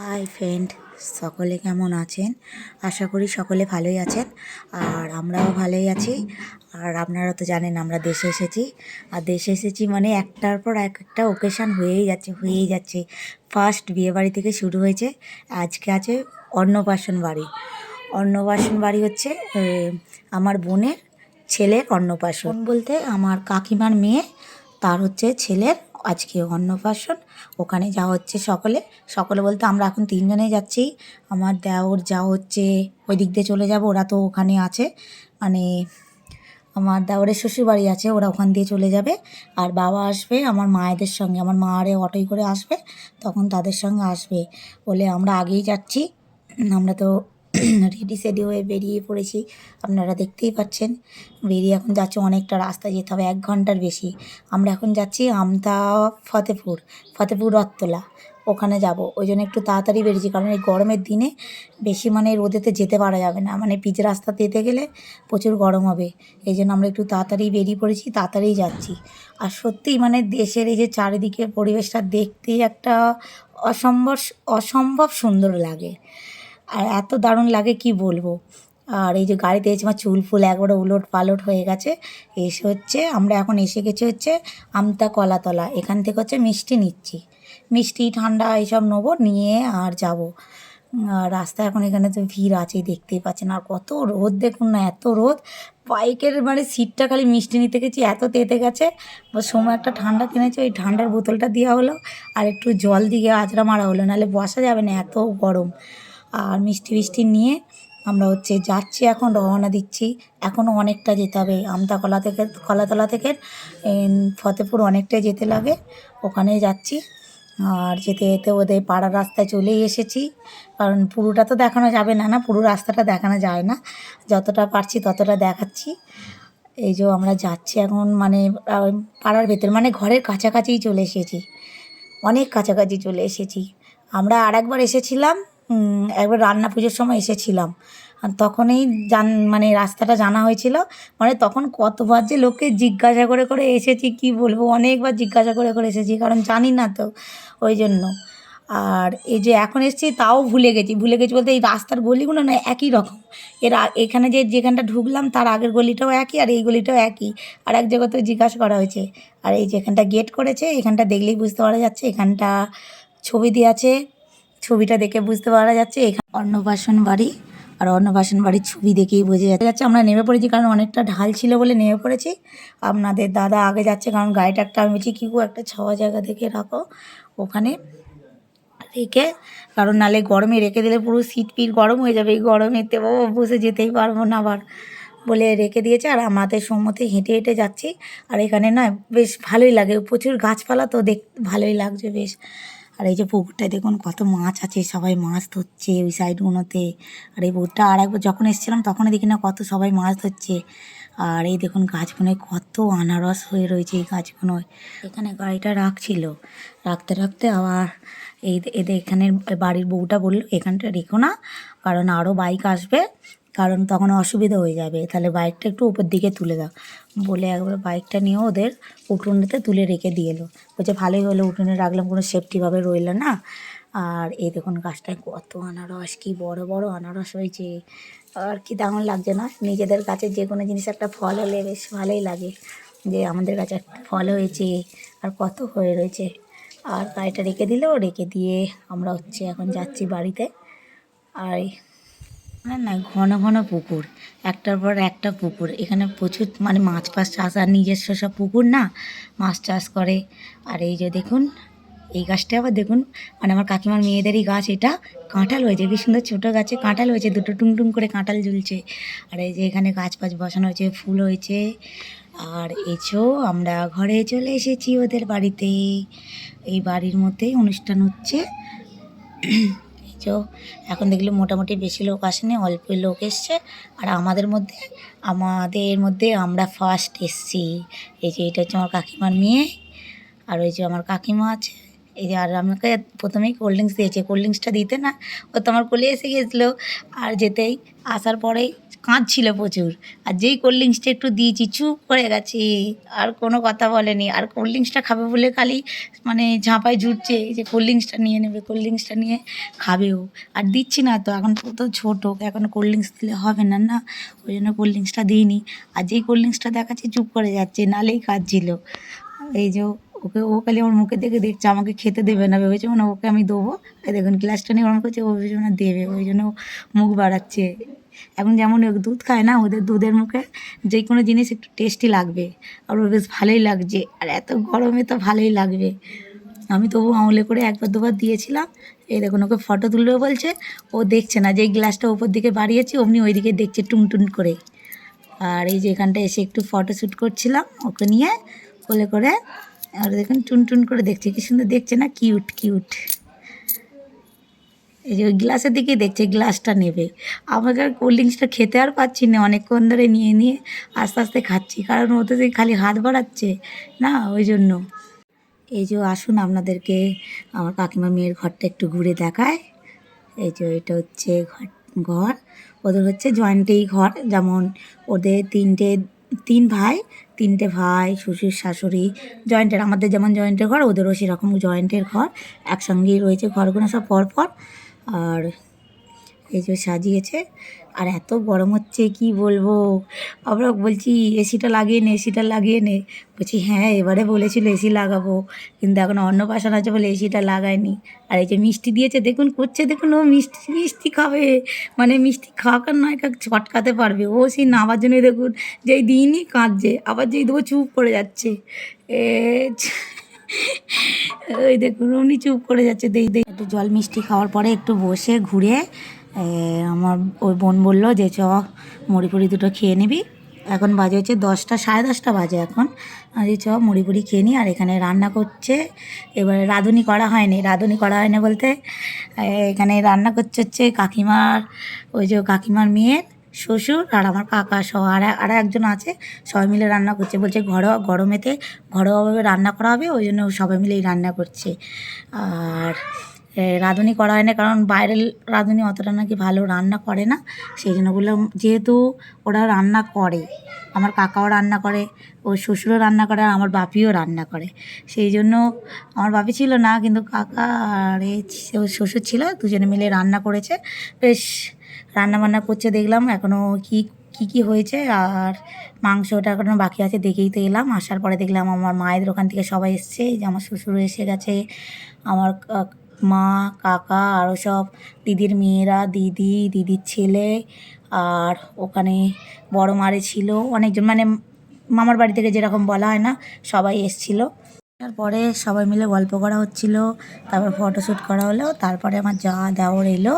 Hi friend, সকলে কেমন আছেন? আশা করি সকলে ভালোই আছেন, আর আমরাও ভালোই আছি। আর আপনারা তো জানেন আমরা দেশে এসেছি, আর দেশে এসেছি মানে একটার পর এক একটা ওকেশান হয়েই যাচ্ছে হয়েই যাচ্ছে। ফার্স্ট বিয়েবাড়ি থেকে শুরু হয়েছে, আজকে আছে অন্নপ্রাশন বাড়ি অন্নপ্রাশন বাড়ি হচ্ছে আমার বোনের ছেলের অন্নপ্রাশন। বলতে আমার কাকিমার মেয়ে, তার হচ্ছে ছেলের আজকে অন্নপ্রাশন, ওখানে যাওয়া হচ্ছে সকলে। সকলে বলতে আমরা এখন তিনজনে যাচ্ছি। আমার দেওর যা হচ্ছে ওই দিক দিয়ে চলে যাব, ওরা তো ওখানে আছে। মানে আমার দেওরের শ্বশুরবাড়ি আছে, ওরা ওখান দিয়ে চলে যাবে। আর বাবা আসবে আমার মায়েদের সঙ্গে, আমার মা আরে অটোই করে আসবে, তখন তাদের সঙ্গে আসবে। বলে আমরা আগেই যাচ্ছি, আমরা তো রেডি সেডি হয়ে বেরিয়ে পড়েছি। আপনারা দেখতেই পাচ্ছেন, বেরিয়ে এখন যাচ্ছে অনেকটা রাস্তা যেতে হবে, এক ঘণ্টার বেশি। আমরা এখন যাচ্ছি আমতা ফতেপুর ফতেপুর রথতলা। ওখানে যাব। ওই জন্য একটু তাড়াতাড়ি বেরিয়েছি, কারণ এই গরমের দিনে বেশি মানে রোদেতে যেতে পারা যাবে না। মানে পিচ রাস্তাতে যেতে গেলে প্রচুর গরম হবে। এই জন্য আমরা একটু তাড়াতাড়ি বেরিয়ে পড়েছি তাড়াতাড়ি যাচ্ছি। আর সত্যিই মানে দেশের এই যে চারিদিকে পরিবেশটা দেখতেই একটা অসম্ভব অসম্ভব সুন্দর লাগে। আর এত দারুণ লাগে কি বলব? আর এই যে গাড়িতে এসে আমার চুল ফুল একবারে উলট পালট হয়ে গেছে। এসে হচ্ছে, আমরা এখন এসে গেছি হচ্ছে আমতা কলাতলা। এখান থেকে হচ্ছে মিষ্টি নিচ্ছি। মিষ্টি, ঠান্ডা এইসব নেব, নিয়ে আর যাব। আর রাস্তায় এখন এখানে তো ভিড় আছে দেখতেই পাচ্ছেন। আর কত রোদ দেখুন না, এত রোদ। বাইকের মানে সিটটা খালি মিষ্টি নিতে গেছি, এত তেতে গেছে। সময় একটা ঠান্ডা কিনেছে, ওই ঠান্ডার বোতলটা দেওয়া হলো। আর একটু জল দিয়ে আজরা মারা হলো, নাহলে বসা যাবে না, এত গরম। আর মিষ্টি ফিষ্টি নিয়ে আমরা হচ্ছে যাচ্ছি এখন, রওনা দিচ্ছি। এখনও অনেকটা যেতে হবে। আমতাকলা থেকে, কলাতলা থেকে ফতেপুর অনেকটাই যেতে লাগে। ওখানে যাচ্ছি। আর যেতে যেতে ওদের পাড়ার রাস্তায় চলেই এসেছি। কারণ পুরোটা তো দেখানো যাবে না না? পুরো রাস্তাটা দেখানো যায় না। যতটা পারছি ততটা দেখাচ্ছি। এই যে আমরা যাচ্ছি এখন মানে পাড়ার ভেতর মানে ঘরের কাছাকাছিই চলে এসেছি। অনেক কাছাকাছি চলে এসেছি। আমরা আর একবার এসেছিলাম। একবার রান্না পুজোর সময় এসেছিলাম। আর তখনই জান মানে রাস্তাটা জানা হয়েছিল। মানে তখন কতবার যে লোককে জিজ্ঞাসা করে করে এসেছি, কি বলব? অনেকবার জিজ্ঞাসা করে করে এসেছি, কারণ জানি না তো ওই জন্য। আর এই যে এখন এসেছি, তাও ভুলে গেছি। ভুলে গেছি বলতে এই রাস্তার গলিগুলো না একই রকম। এর এখানে যে যেখানটা ঢুকলাম, তার আগের গলিটাও একই, আর এই গলিটাও একই। আর এক জায়গা তো জিজ্ঞাসা করা হয়েছে। আর এই যেখানটা গেট করেছে, এখানটা দেখলেই বুঝতে পারা যাচ্ছে, এখানটা ছবি দিয়ে আছে। ছবিটা দেখে বুঝতে পারা যাচ্ছে, এখানে অন্নপ্রাশন বাড়ি আর অন্নপ্রাশন বাড়ির ছবি দেখেই বোঝা যাচ্ছে। আমরা নেমে পড়েছি কারণ অনেকটা ঢাল ছিল বলে নেমে পড়েছি। আপনাদের দাদা আগে যাচ্ছে কারণ গাড়িটা একটা আমি কি গো, একটা ছাওয়া জায়গা দেখে রাখো ওখানে রেখে। কারণ নালে গরমে রেখে দিলে পুরো সিট পিট গরম হয়ে যাবে, এই গরমেতে ও বসে যেতেই পারব না আবার বলে রেখে দিয়েছে। আর আমাদের সম্মতে হেঁটে হেঁটে যাচ্ছি। আর এখানে না বেশ ভালোই লাগে, প্রচুর গাছপালা তো দেখ, ভালোই লাগছে বেশ। আর এই যে পুকুরটায় দেখুন কত মাছ আছে, সবাই মাছ ধরছে ওই সাইডগুলোতে। আর এই পুকুরটা আর একবার যখন এসেছিলাম তখনই দেখি না কত সবাই মাছ ধরছে। আর এই দেখুন গাছগুলোয় কত আনারস হয়ে রয়েছে এই গাছগুলোয় এখানে গাড়িটা রাখছিল। রাখতে রাখতে আবার এই এদের এখানে বাড়ির বউটা বলল, এখানটা রেখো না, কারণ আরও বাইক আসবে। কারণ তখন অসুবিধা হয়ে যাবে। তাহলে বাইকটা একটু উপর দিকে তুলে দাও। বলে একবার বাইকটা নিয়ে ওদের উঠোনেতে তুলে রেখে দিয়ে এলো। বলছে, ভালোই হলো, উঠোনে রাখলাম, কোনো সেফটিভাবে রইল না। আর এই দেখুন গাছটায় কত আনারস, কি বড় বড় আনারস হয়েছে। আর কি দারুণ লাগছে না? নিজেদের কাছে যে কোনো জিনিস একটা ফল হলে বেশ ভালোই লাগে যে আমাদের কাছে একটা ফল হয়েছে আর কত হয়ে রয়েছে। আর গাড়িটা রেখে দিলেও রেখে দিয়ে আমরা হচ্ছে এখন যাচ্ছি বাড়িতে। আর না না, ঘন ঘন পুকুর। একটার পর একটা পুকুর। এখানে প্রচুর মানে মাছ ফাছ চাষ আর নিজস্ব সব পুকুর না? মাছ চাষ করে। আর এই যে দেখুন, এই গাছটা আবার দেখুন মানে আমার কাকিমার মেয়েদেরই গাছ এটা। কাঁঠাল হয়েছে, কি সুন্দর ছোটো গাছে কাঁঠাল হয়েছে, দুটো টুং টুং করে কাঁঠাল ঝুলছে। আর এই যে এখানে গাছ ফাছ বসানো হয়েছে, ফুল হয়েছে। আর এছো, আমরা ঘরে চলে এসেছি ওদের বাড়িতে। এই বাড়ির মধ্যেই অনুষ্ঠান হচ্ছে। এই এখন দেখলে মোটামুটি বেশি লোক আসেনি, অল্পই লোক এসছে। আর আমাদের মধ্যে আমাদের মধ্যে আমরা ফার্স্ট এসছি। এই যে এটা হচ্ছে আমার কাকিমার মেয়ে, আর ওই যে আমার কাকিমা আছে এই যে আর আমাকে প্রথমেই কোল্ড ড্রিঙ্কস দিয়েছে। কোল্ড ড্রিঙ্কসটা দিতে না, ও তো আমার কোলে এসে গেছিল। আর যেতেই আসার পরেই কাঁদছিল প্রচুর। আর যেই কোল্ড ড্রিঙ্কসটা একটু দিয়েছি, চুপ করে গেছে। আর কোনো কথা বলেনি। আর কোল্ড ড্রিঙ্কসটা খাবে বলে খালি মানে ঝাঁপায় জুটছে। যে কোল্ড ড্রিঙ্কসটা নিয়ে নেবে কোল্ড ড্রিঙ্কসটা নিয়ে খাবেও আর দিচ্ছি না তো, এখন তো ছোটো, এখন কোল্ড ড্রিঙ্কস দিলে হবে না না। ওই জন্য কোল্ড ড্রিঙ্কসটা দিইনি। আর যেই কোল্ড ড্রিঙ্কসটা দেখাচ্ছে, চুপ করে যাচ্ছে, নালেই কাঁদছিল। এই যে ওকে, ও খালি আমার মুখে দেখে দেখছে, আমাকে খেতে দেবে না, ভেবেছে মানে ওকে আমি দেবো। দেখুন, গ্লাসটা নিয়ে ওরকম করছে, ও ভেবেছে না দেবে, ওই জন্য মুখ বাড়াচ্ছে। এখন যেমন দুধ খায় না, ওদের দুধের মুখে যে কোনো জিনিস একটু টেস্টি লাগবে। আর ওর বেশ ভালোই লাগছে, আর এত গরমে তো ভালোই লাগবে। আমি তবু আঙুলে করে একবার দুবার দিয়েছিলাম, এই দেখুন, ওকে ফটো তুলবে বলছে, ও দেখছে না যেই গ্লাসটা ওপর দিকে বাড়িয়েছি, অমনি ওইদিকে দেখছে টুনটুন করে। আর এই যে এখানটা এসে একটু ফটো শ্যুট করছিলাম, ওকে নিয়ে কোলে করে আর দেখুন, টুন টুন করে দেখছে, কি সুন্দর দেখছে না? Cute cute. এই যে ওই গ্লাসের দিকেই দেখছে, গ্লাসটা নেবে। আমাকে আর কোল্ড ড্রিঙ্কসটা খেতে আর পাচ্ছি না, অনেকক্ষণ ধরে নিয়ে নিয়ে আস্তে আস্তে খাচ্ছি, কারণ ওতে যে খালি হাত বাড়াচ্ছে, না? ওই জন্য। এই যে আসুন আপনাদেরকে, আমার কাকিমা মেয়ের ঘরটা একটু ঘুরে দেখায়। এই যে এটা হচ্ছে ঘর ঘর। ওদের হচ্ছে জয়েন্টেই ঘর, যেমন ওদের তিনটে তিন ভাই, তিনটে ভাই, শ্বশুর, শাশুড়ি, জয়েন্টের, আমাদের যেমন জয়েন্টের ঘর, ওদেরও সেরকম জয়েন্টের ঘর। একসঙ্গেই রয়েছে ঘরগুলো সব পরপর। পর আর এই যে সাজিয়েছে। আর এত গরম হচ্ছে, কি বলব? আমরা বলছি, এসিটা লাগিয়ে নে, এসিটা লাগিয়ে নে। বলছি হ্যাঁ এবারে বলেছিল এসি লাগাবো। কিন্তু এখন অন্নপ্রাশন আছে বলে এসিটা লাগায়নি। আর এই যে মিষ্টি দিয়েছে, দেখুন করছে, দেখুন ও মিষ্টি মিষ্টি খাবে। মানে মিষ্টি খাওয়াক আর নয়, কাক ছটকাতে পারবে। ও সেই নামার জন্যই দেখুন, যেই দিনই কাঁদছে, আবার যেই দেবো চুপ করে যাচ্ছে। এ ওই দেখুন উনি চুপ করে যাচ্ছে, দেই দেই। একটু জল মিষ্টি খাওয়ার পরে একটু বসে, ঘুরে আমার ওই বোন বলল যে, চ মুড়ি দুটো খেয়ে নিবি। এখন বাজে হচ্ছে দশটা, সাড়ে দশটা বাজে এখন। আমি চ মুড়ি ফুড়ি খেয়ে নিই আর এখানে রান্না করছে। এবারে রাঁধুনি করা হয়নি, রাঁধুনি করা হয়নি বলতে এখানে রান্না করছে হচ্ছে কাকিমার, ওই যে কাকিমার মেয়ের শ্বশুর আর আমার কাকা সহ, আর আর একজন আছে, সবাই মিলে রান্না করছে। বলছে ঘরোয়া, গরমেতে ঘরোয়াভাবে রান্না করা হবে, ওই জন্য সবাই মিলেই রান্না করছে। আর রাঁধুনি করা হয় না, কারণ বাইরের রাঁধুনি অতটা নাকি ভালো রান্না করে না। সেই জন্য বললাম, যেহেতু ওরা রান্না করে, আমার কাকাও রান্না করে ওর শ্বশুরও রান্না করে, আর আমার বাপিও রান্না করে। সেই জন্য আমার বাপি ছিল না, কিন্তু কাকা আর এ শ্বশুর ছিল, দুজনে মিলে রান্না করেছে। বেশ রান্না বান্না করছে, দেখলাম এখনও কি কি কি হয়েছে, আর মাংসটা এখনও বাকি আছে, দেখেই তো এলাম। আসার পরে দেখলাম আমার মায়েদের ওখান থেকে সবাই এসছে যে আমার শ্বশুর এসে গেছে, আমার মা, কাকা আরও সব দিদির মেয়েরা, দিদি, দিদির ছেলে আর ওখানে বড় মারে ছিল অনেকজন। মানে মামার বাড়ি থেকে যেরকম বলা হয় না, সবাই এসছিল। তারপরে সবাই মিলে গল্প করা হচ্ছিল, তারপর ফটোশ্যুট করা হলো, তারপরে আমার যা দেওয়ার এলো।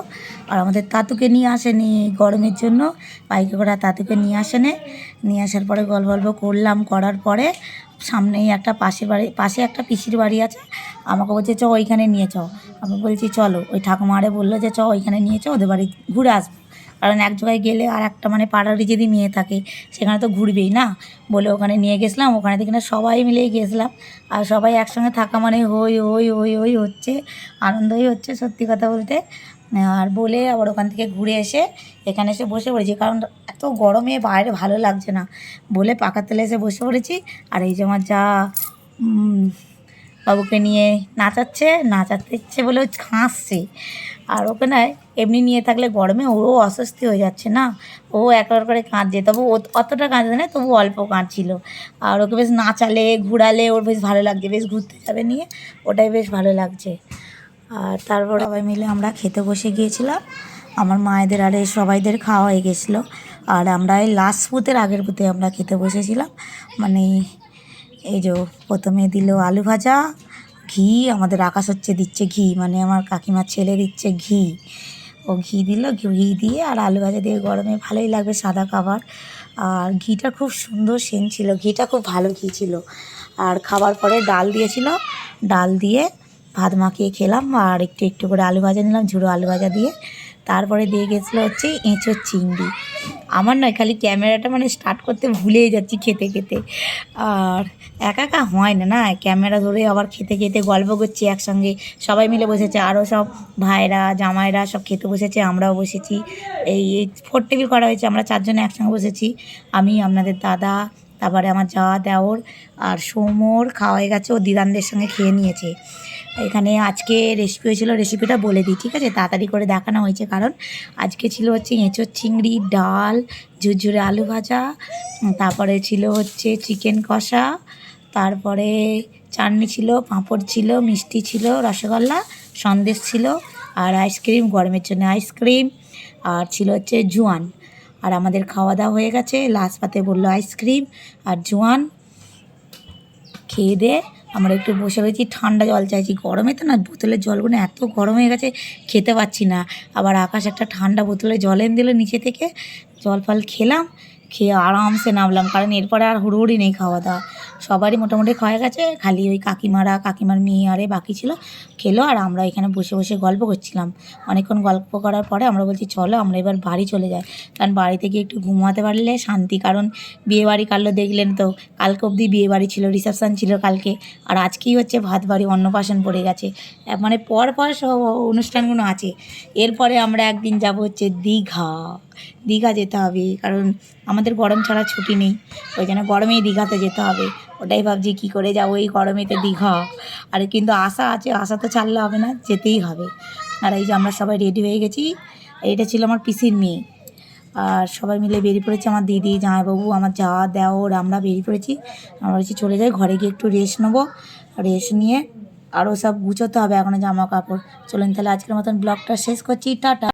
আর আমাদের তাতুকে নিয়ে আসেনি গরমের জন্য, বাইকে করে তাতুকে নিয়ে আসেনি। নিয়ে আসার পরে গল্প গল্প করলাম, করার পরে সামনেই একটা পাশে বাড়ি, পাশে একটা পিসির বাড়ি আছে। আমাকে বলছে, চ, ওইখানে নিয়ে চ। আমি বলছি, চলো। ওই ঠাকুমারে বলল যে, চ, ওইখানে নিয়ে চ, ওদের বাড়ি ঘুরে আসব। কারণ এক জায়গায় গেলে আর একটা মানে পাড়ারই যদি মেয়ে থাকে, সেখানে তো ঘুরবেই না? বলে ওখানে নিয়ে গেছিলাম, ওখানে থেকে না সবাই মিলেই গেছিলাম। আর সবাই একসঙ্গে থাকা মানে হই হই হই হই হচ্ছে, আনন্দই হচ্ছে সত্যি কথা বলতে। আর বলে আবার ওখান থেকে ঘুরে এসে এখানে এসে বসে পড়েছি। কারণ এত গরমে বাইরে ভালো লাগছে না। বলে পাখার তেলে এসে বসে পড়েছি। আর এই যে আমার যা বাবুকে নিয়ে নাচাচ্ছে, নাচাতে ইচ্ছে বলে ও হাসছে। আর ওকে না এমনি নিয়ে থাকলে গরমে ওরও অস্বস্তি হয়ে যাচ্ছে না। ও একবার করে কাঁদছে। তবু ও অতটা কাঁদছে না, তবু অল্প কাঁদছিল। আর ওকে বেশ নাচালে, ঘুরালে, ওর বেশ ভালো লাগছে। বেশ ঘুরতে যাবে নিয়ে, ওটাই বেশ ভালো লাগছে। আর তারপর সবাই মিলে আমরা খেতে বসে গিয়েছিলাম। আমার মায়েদের আর সবাইদের খাওয়া হয়ে গেছিল। আর আমরা এই লাস্ট পুতের আগের পুঁতে আমরা খেতে বসেছিলাম। মানে এই যে প্রথমে দিল আলু ভাজা, ঘি, আমাদের আকাশ হচ্ছে দিচ্ছে ঘি মানে আমার কাকিমার ছেলে দিচ্ছে ঘি। ও ঘি দিল, ঘি দিয়ে আর আলু ভাজা দিয়ে গরমে ভালোই লাগবে সাদা খাবার। আর ঘিটা খুব সুন্দর সেন ছিল, ঘিটা খুব ভালো ঘি ছিল। আর খাবার পরে ডাল দিয়েছিল, ডাল দিয়ে ভাত মাখিয়ে খেলাম আর একটু একটু করে আলু ভাজা নিলাম, ঝুড়ো আলু ভাজা দিয়ে। তারপরে দিয়ে গেছিল হচ্ছে এঁচোর চিংড়ি। আমার নয়, খালি ক্যামেরাটা মানে স্টার্ট করতে ভুলেই যাচ্ছি খেতে খেতে। আর একা একা হয় না না? ক্যামেরা ধরে আবার খেতে খেতে গল্প করছি একসঙ্গে। সবাই মিলে বসেছে আরও সব ভাইরা জামাইরা সব খেতে বসেছে, আমরাও বসেছি। এই ফোর টেবিল করা হয়েছে, আমরা চারজনে একসঙ্গে বসেছি। আমি, আপনাদের দাদা, তারপরে আমার যা দেওর আর সোমর খাওয়া হয়ে গেছে, ও দিদানদের সঙ্গে খেয়ে নিয়েছে। এখানে আজকে রেসিপি হয়েছিল রেসিপিটা বলে দিই, ঠিক আছে? তাড়াতাড়ি করে দেখানো হয়েছে, কারণ আজকে ছিল হচ্ছে এঁচোর চিংড়ি, ডাল, ঝুরঝুরে আলু ভাজা তারপরে ছিল হচ্ছে চিকেন কষা, তারপরে চাটনি ছিল, পাঁপড় ছিল, মিষ্টি ছিল, রসগোল্লা, সন্দেশ ছিল, আর আইসক্রিম গরমের জন্য আইসক্রিম আর ছিল হচ্ছে জোয়ান। আর আমাদের খাওয়া দাওয়া হয়ে গেছে লাস্ট পাতে বলল আইসক্রিম আর জোয়ান, খেয়ে দিয়ে আমরা একটু বসে রয়েছি, ঠান্ডা জল চাইছি। গরমে তো না বোতলের জলগুলো এত গরম হয়ে গেছে, খেতে পাচ্ছি না। আবার আকাশ একটা ঠান্ডা বোতলে জল এনে দিল নিচে থেকে। জল ফল খেলাম, খেয়ে আরামসে নামলাম, কারণ এরপরে আর হুড়োহুড়ি নেই খাওয়া দাওয়া সবারই মোটামুটি খাওয়া গেছে। খালি ওই কাকিমারা, কাকিমার মেয়ে আরে বাকি ছিল। খেলো আর আমরা এখানে বসে বসে গল্প করছিলাম। অনেকক্ষণ গল্প করার পরে আমরা বলছি, চলো আমরা এবার বাড়ি চলে যাই। কারণ বাড়িতে গিয়ে একটু ঘুমাতে পারলে শান্তি। কারণ বিয়ে বাড়ি কালও দেখলেন তো, কালকে অবধি বিয়ে বাড়ি ছিল, রিসেপশান ছিল কালকে। আর আজকেই হচ্ছে ভাত বাড়ি, অন্নপ্রাশন পড়ে গেছে। মানে পর পর সব অনুষ্ঠানগুলো আছে। এরপরে আমরা একদিন যাব হচ্ছে দীঘা। দীঘা যেতে হবে, কারণ আমাদের গরম ছাড়া ছুটি নেই। ওই জন্য গরমেই দীঘাতে যেতে হবে। ওটাই ভাবছি, কী করে যাব এই গরমেতে দীঘা? আর কিন্তু আশা আছে, আশা তো ছাড়লে হবে না, যেতেই হবে। আর এই যে আমরা সবাই রেডি হয়ে গেছি, এটা ছিল আমার পিসির মেয়ে। আর সবাই মিলে বেরিয়ে পড়েছে আমার দিদি, জামাইবাবু, আমার যা দেওর আমরা বেরিয়ে পড়েছি। আমরা বলছি চলে যাই, ঘরে গিয়ে একটু রেস্ট নেব। রেস্ট নিয়ে আরও সব গুছোতে হবে এখনও জামা কাপড় চলুন তাহলে আজকের মতন ব্লগটা শেষ করছি, টাটা।